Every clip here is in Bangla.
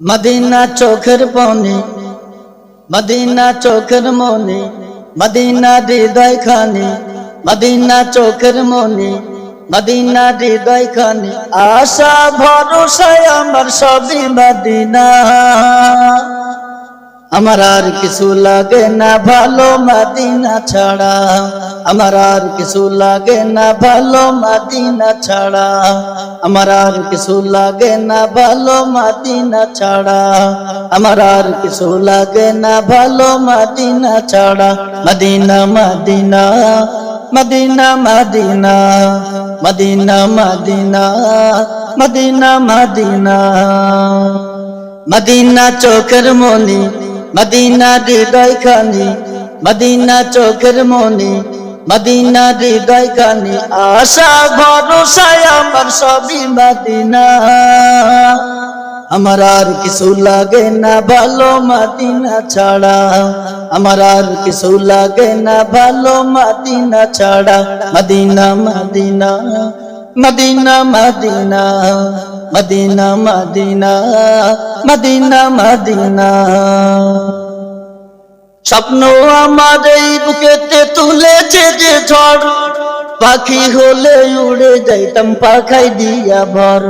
মদিনা চোখের পনি মদিনা চোখের মনি, মদিনা হৃদয় খানি, মদিনা চোখের মনি, মদিনা হৃদয় খানি। আশা, ভরসায় আমার সবই মদিনা। আমার আর কিছু লাগে না ভালো মাদিনা ছাড়া। আমার আর কিছু লাগে না ভালো মাদিনা ছাড়া। আমার আর কিছু লাগে না ভালো মাদিনা ছাড়া। আমার আর কিছু লাগে না ভালো মাদিনা ছাড়া। Medina Medina Medina Medina Medina Medina Medina Medina. Medina চোখের মনি মদিনা হৃদয় খানি, মদিনা চোখের মনি, মদিনা হৃদয় খানি, আশা, ভরসায় আমার সবই মদিনা। আমার আর কিছু লাগে না ভালো মাদিনা ছাড়া, আমার আর কিছু লাগে না ভালো মাদিনা ছাড়া। Medina Medina Medina Medina Medina Medina. Medina Medina. স্বপ্ন আমার এই বুকেতে তুলেছে যে ঝড়। পাখি হলে উড়ে যাইতাম পাখাই দিয়া ভর।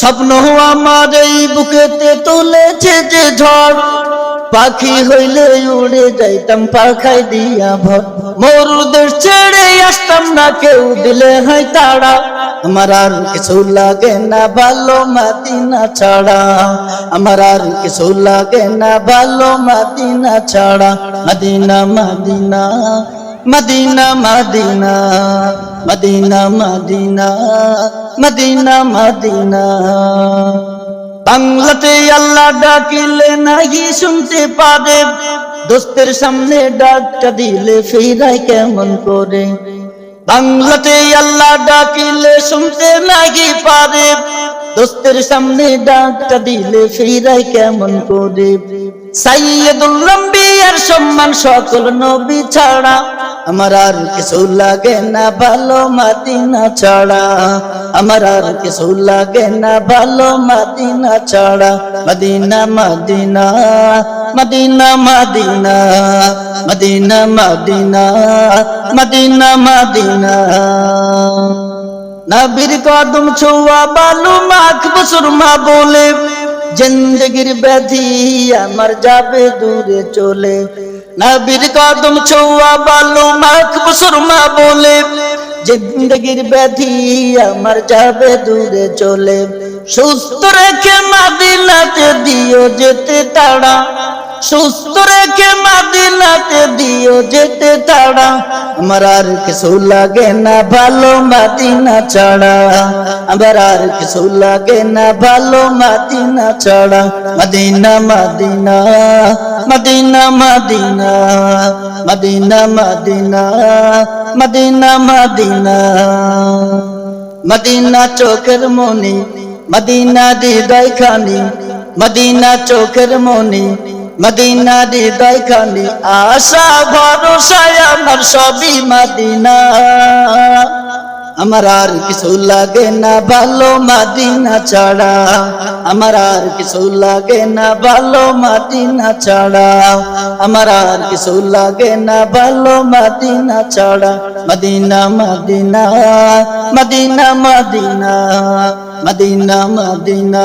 স্বপ্ন আমার এই বুকেতে তুলেছে যে ঝড়। পাখি হইলে উড়ে যাইতাম পাখাই দিয়া ভর। মরুদের ছেড়ে আসতাম না, কেউ দিলে হয় তাড়া। আমার আর কিছু লাগে না ভালো মাদিনা ছাড়া। আমার আর কিছু লাগে না ভালো মাদিনা ছাড়া। Medina Medina Medina Medina Medina Medina Medina Medina. বাংলাতে আল্লাহ ডাকিলে নাহি শুনতে পারে। দোস্তের সামনে ডাকটা দিলে ফিরায় কেমন করে? বাংলাতে আল্লাহ ডাকিলে শুনতে নাকি পারে। দোস্তের সামনে ডাকটা দিলে ফিরাই কেমন করে? সাইয়দুল লম্বিয়ার সম্মান সকল নবী ছাড়া। আমার আর কিছু লাগে না ভালো মাদিনা ছাড়া। আমার আর কিছু লাগে না, ভালো মাদিনা ছাড়া। Medina Medina Medina Medina Medina Medina Medina Medina. নবীর কদম ছোয়া, বালু মাখ সুরমা বলে, জিন্দগির ব্যাধি আমার যাবে দূরে চলে। নবীর কদম ছোয়া, বালু মাখ সুরমা বলে জিন্দগির ব্যাধি আমার যাবে দূরে চলে। সুস্থ রেখে মাদিনাতে দিও যেতে তাড়া সুস্থ রেখে মাদিনাতে দিও যেতে তাড়া। আমার আর কিছু লাগে না ভালো মাদিনা ছাড়া। আমার আর কিছু লাগে না ভালো মাদিনা ছাড়া। Medina Medina Medina Medina Medina Medina Medina Medina. Medina চোখের মনি, মদিনা হৃদয় খানি মদিনা চোখের মনি মদিনা হৃদয় খানি আশা, ভরসায় আমার সবই মদিনা। আমার আর কিছু লাগে না ভালো মাদিনা ছাড়া। আমার আর কিছু লাগে না ভালো মাদিনা ছাড়া। আমার আর কিছু লাগে না ভালো মাদিনা ছাড়া। Medina Medina Medina Medina Medina Medina.